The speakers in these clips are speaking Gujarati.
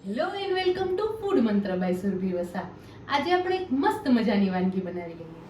Hello and welcome to food Mantra by Surabhi Vasa આજે આપણે એક મસ્ત મજાની વાનગી બનાવી લઈએ.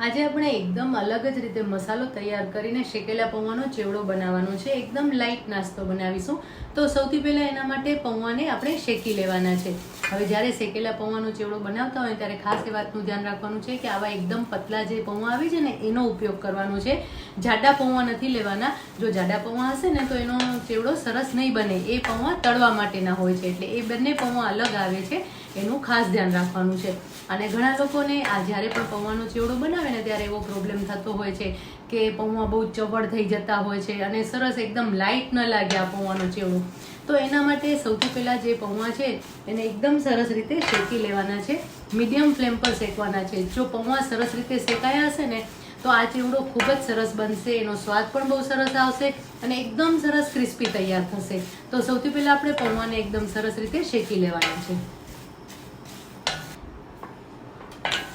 આજે આપણે એકદમ અલગ જ રીતે મસાલો તૈયાર કરીને શેકેલા પૌવાનો ચેવડો બનાવવાનો છે. એકદમ લાઇટ નાસ્તો બનાવીશું. તો સૌથી પહેલાં એના માટે પૌવાને આપણે શેકી લેવાના છે. હવે જ્યારે શેકેલા પૌવાનો ચેવડો બનાવતા હોય ત્યારે ખાસ એ વાતનું ધ્યાન રાખવાનું છે કે આવા એકદમ પતલા જે પૌવા આવે છે ને, એનો ઉપયોગ કરવાનો છે. જાડા પૌવા નથી લેવાના. જો જાડા પૌવા હશે ને, તો એનો ચેવડો સરસ નહીં બને. એ પૌવા તળવા માટેના હોય છે. એટલે એ બંને પૌવા અલગ આવે છે. એનું ખાસ ધ્યાન રાખવાનું છે. અને ઘણા લોકોને આ જ્યારે પણ પૌવાનો ચેવડો બનાવે ને ત્યારે એવો પ્રોબ્લેમ થતો હોય છે કે પૌવા બહુ ચવડ થઈ જતા હોય છે અને સરસ એકદમ લાઇટ ન લાગે આ પૌવાનો ચેવડો. તો એના માટે સૌથી પહેલાં જે પૌવા છે એને એકદમ સરસ રીતે શેકી લેવાના છે. મીડિયમ ફ્લેમ પર શેકવાના છે. જો પૌવા સરસ રીતે શેકાયા હશે ને, તો આ ચેવડો ખૂબ જ સરસ બનશે, એનો સ્વાદ પણ બહુ સરસ આવશે અને એકદમ સરસ ક્રિસ્પી તૈયાર થશે. તો સૌથી પહેલાં આપણે પૌવાને એકદમ સરસ રીતે શેકી લેવાના છે.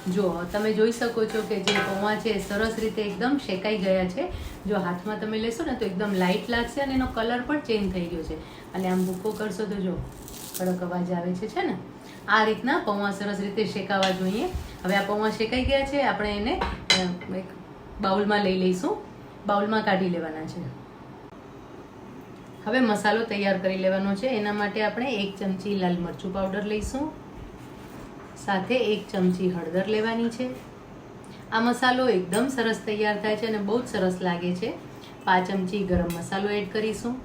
જો, તમે જોઈ શકો છો કે જે પૌવા છે, સરસ રીતે એકદમ શેકાઈ ગયા છે. જો હાથમાં તમે લેશો ને તો એકદમ લાઇટ લાગશે અને એનો કલર પણ ચેન્જ થઈ ગયો છે. અને આમ ભૂકો કરશો તો જો, કડક અવાજ આવે છે છે ને? આ રીતના પૌવા સરસ રીતે શેકાવા જોઈએ. હવે આ પૌવા શેકાઈ ગયા છે, આપણે એને એક બાઉલમાં લઈ લઈશું. બાઉલમાં કાઢી લેવાના છે. હવે મસાલો તૈયાર કરી લેવાનો છે. એના માટે આપણે એક ચમચી લાલ મરચું પાવડર લઈશું. સાથે એક ચમચી હળદર લેવાની છે. આ મસાલો એકદમ સરસ તૈયાર થાય છે અને બહુ જ સરસ લાગે છે. પાંચ ચમચી ગરમ મસાલો એડ કરીશું.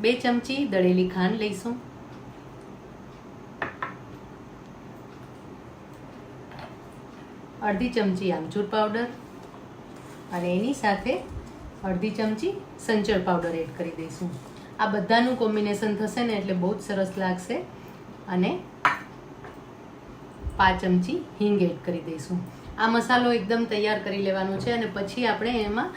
બે ચમચી દળેલી ખાંડ લઈશું. અડધી ચમચી આમચૂર પાવડર અને એની સાથે અડધી ચમચી સંચળ પાવડર એડ કરી દઈશું. આ બધાનું કોમ્બિનેશન થશે ને એટલે બહુ જ સરસ લાગશે. અને પાંચ ચમચી હિંગ એડ કરી દઈશું. આ મસાલો એકદમ તૈયાર કરી લેવાનો છે અને પછી આપણે એમાં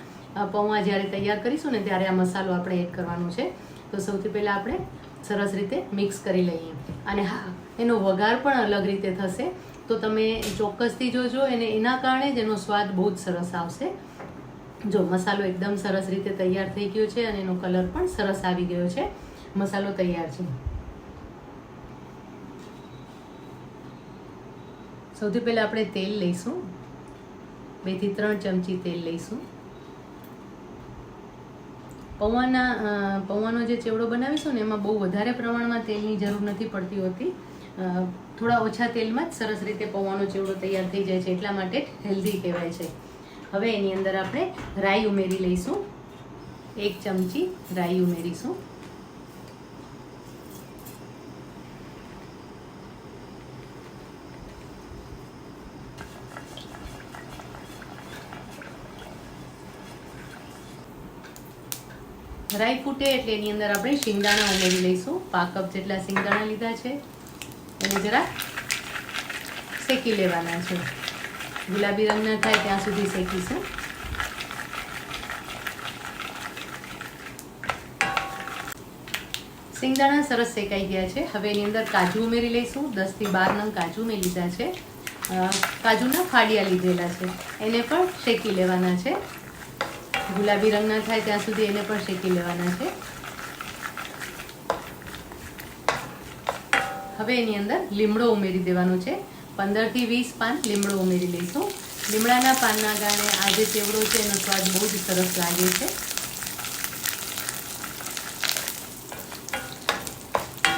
પૌવા જ્યારે તૈયાર કરીશું ને ત્યારે આ મસાલો આપણે એડ કરવાનો છે. તો સૌથી પહેલાં આપણે સરસ રીતે મિક્સ કરી લઈએ. અને હા, એનો વઘાર પણ અલગ રીતે થશે. તો તમે ચોક્કસથી જોજો અને એના કારણે જ એનો સ્વાદ બહુ જ સરસ આવશે. જો મસાલો એકદમ સરસ રીતે તૈયાર થઈ ગયો છે અને એનો કલર પણ સરસ આવી ગયો છે. મસાલો તૈયાર છે. સૌથી પહેલાં આપણે તેલ લઈશું. બેથી ત્રણ ચમચી તેલ લઈશું. પૌવાના પૌવાનો જે ચેવડો બનાવીશું ને એમાં બહુ વધારે પ્રમાણમાં તેલની જરૂર નથી પડતી હોતી. થોડા ઓછા તેલમાં જ સરસ રીતે પૌવાનો ચેવડો તૈયાર થઈ જાય છે. એટલા માટે હેલ્ધી કહેવાય છે. હવે એની અંદર આપણે રાઈ ઉમેરી લઈશું. એક ચમચી રાઈ ઉમેરીશું. રાઈ ફૂટે એટલે એની અંદર આપણે શિંગદાણા ઉમેરી લઈશું. પાંચ કપ જેટલા શિંગદાણા લીધા છે. એને જરા શેકી લેવાના છે. ગુલાબી રંગ ના થાય ત્યાં સુધી શેકીશું. સિંગદાણા સરસ શેકાઈ ગયા છે. હવે એની અંદર કાજુ ઉમેરી લઈશું. દસથી બાર નંગ કાજુ મેં લીધા છે. કાજુના ફાડિયા લીધેલા છે. એને પણ શેકી લેવાના છે. ગુલાબી રંગના થાય ત્યાં સુધી એને પણ શેકી લેવાના છે. હવે એની અંદર લીમડો ઉમેરી દેવાનો છે. પંદરથી વીસ પાન લીમડો ઉમેરી લઈશું. લીમડાના પાનના કારણે આ ચેવડો છે એનો સ્વાદ બહુ જ સરસ લાગે છે.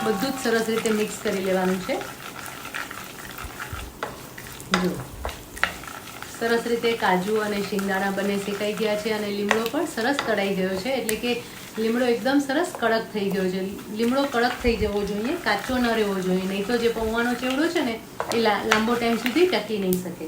બધું જ સરસ રીતે મિક્સ કરી લેવાનું છે. જો. સરસ રીતે કાજુ અને શિંગદાણા બંને શેકાઈ ગયા છે અને લીમડો પણ સરસ તળાઈ ગયો છે. એટલે કે લીમડો એકદમ સરસ કડક થઈ ગયો છે. લીમડો કડક થઈ જવો જોઈએ, કાચો ન રહેવો જોઈએ. નહીં તો જે પૌવાનો ચેવડો છે ને, એ લાંબો ટાઈમ સુધી ટકી નહીં શકે.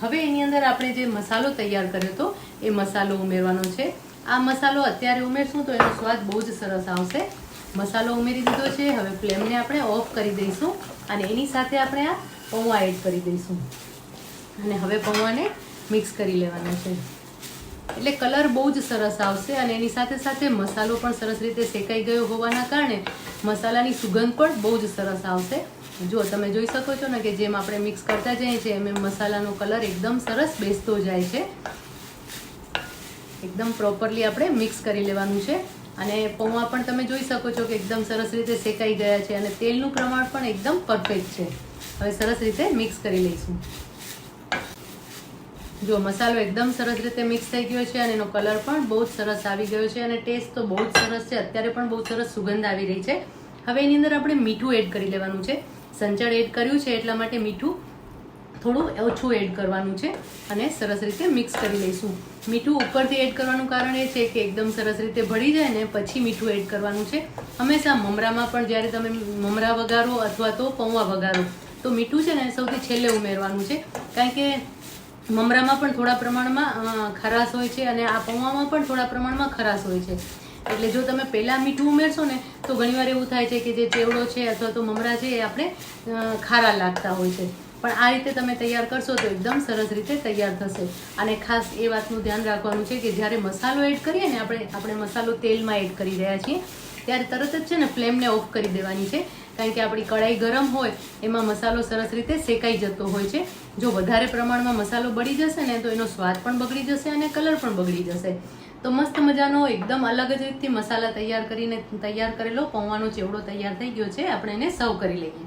હવે એની અંદર આપણે જે મસાલો તૈયાર કર્યો હતો, એ મસાલો ઉમેરવાનો છે. આ મસાલો અત્યારે ઉમેરશું તો એનો સ્વાદ બહુ જ સરસ આવશે. મસાલો ઉમેરી દીધો છે. હવે ફ્લેમને આપણે ઓફ કરી દઈશું અને એની સાથે આપણે આ પૌવા એડ કરી દઈશું. અને હવે પૌવાને મિક્સ કરી લેવાના છે. એટલે કલર બહુ જ સરસ આવશે અને એની સાથે સાથે મસાલો પણ સરસ રીતે શેકાઈ ગયો હોવાના કારણે મસાલાની સુગંધ પણ બહુ જ સરસ આવશે. જો તમે જોઈ શકો છો ને કે જેમ આપણે મિક્સ કરતા જઈએ છીએ, એમ મસાલાનો કલર એકદમ સરસ બેસતો જાય છે. એકદમ પ્રોપરલી આપણે મિક્સ કરી લેવાનું છે. અને પૌવા પણ તમે જોઈ શકો છો કે એકદમ સરસ રીતે શેકાઈ ગયા છે અને તેલનું પ્રમાણ પણ એકદમ પરફેક્ટ છે. હવે સરસ રીતે મિક્સ કરી લઈશું. જો મસાલો એકદમ સરસ રીતે મિક્સ થઈ ગયો છે અને એનો કલર પણ બહુ જ સરસ આવી ગયો છે અને ટેસ્ટ તો બહુ જ સરસ છે. અત્યારે પણ બહુ સરસ સુગંધ આવી રહી છે. હવે એની અંદર આપણે મીઠું એડ કરી લેવાનું છે. સંચળ એડ કર્યું છે એટલા માટે મીઠું થોડું ઓછું એડ કરવાનું છે અને સરસ રીતે મિક્સ કરી લઈશું. મીઠું ઉપરથી એડ કરવાનું કારણ એ છે કે એકદમ સરસ રીતે ભળી જાય ને પછી મીઠું એડ કરવાનું છે. હંમેશા મમરામાં પણ જ્યારે તમે મમરા વઘારો અથવા તો પૌવા વગાડો તો મીઠું છે ને સૌથી છેલ્લે ઉમેરવાનું છે. કારણ કે મમરામાં પણ થોડા પ્રમાણમાં ખરાશ હોય છે અને આ પૌવામાં પણ થોડા પ્રમાણમાં ખરાશ હોય છે. એટલે જો તમે પહેલાં મીઠું ઉમેરશો ને, તો ઘણીવાર એવું થાય છે કે જે ચેવડો છે અથવા તો મમરા છે એ આપણે ખારા લાગતા હોય છે. પણ આ રીતે તમે તૈયાર કરશો તો એકદમ સરસ રીતે તૈયાર થશે. અને ખાસ એ વાતનું ધ્યાન રાખવાનું છે કે જ્યારે મસાલો એડ કરીએ ને આપણે આપણે મસાલો તેલમાં એડ કરી રહ્યા છીએ, ત્યારે તરત જ છે ને ફ્લેમને ઓફ કરી દેવાની છે. કારણ કે આપણી કઢાઈ ગરમ હોય, એમાં મસાલો સરસ રીતે શેકાઈ જતો હોય છે. જો વધારે પ્રમાણમાં મસાલો બળી જશે ને, તો એનો સ્વાદ પણ બગડી જશે અને કલર પણ બગડી જશે. તો મસ્ત મજાનો, એકદમ અલગ જ રીતથી મસાલા તૈયાર કરીને તૈયાર કરેલો પૌવાનો ચેવડો તૈયાર થઈ ગયો છે. આપણે એને સર્વ કરી લઈએ.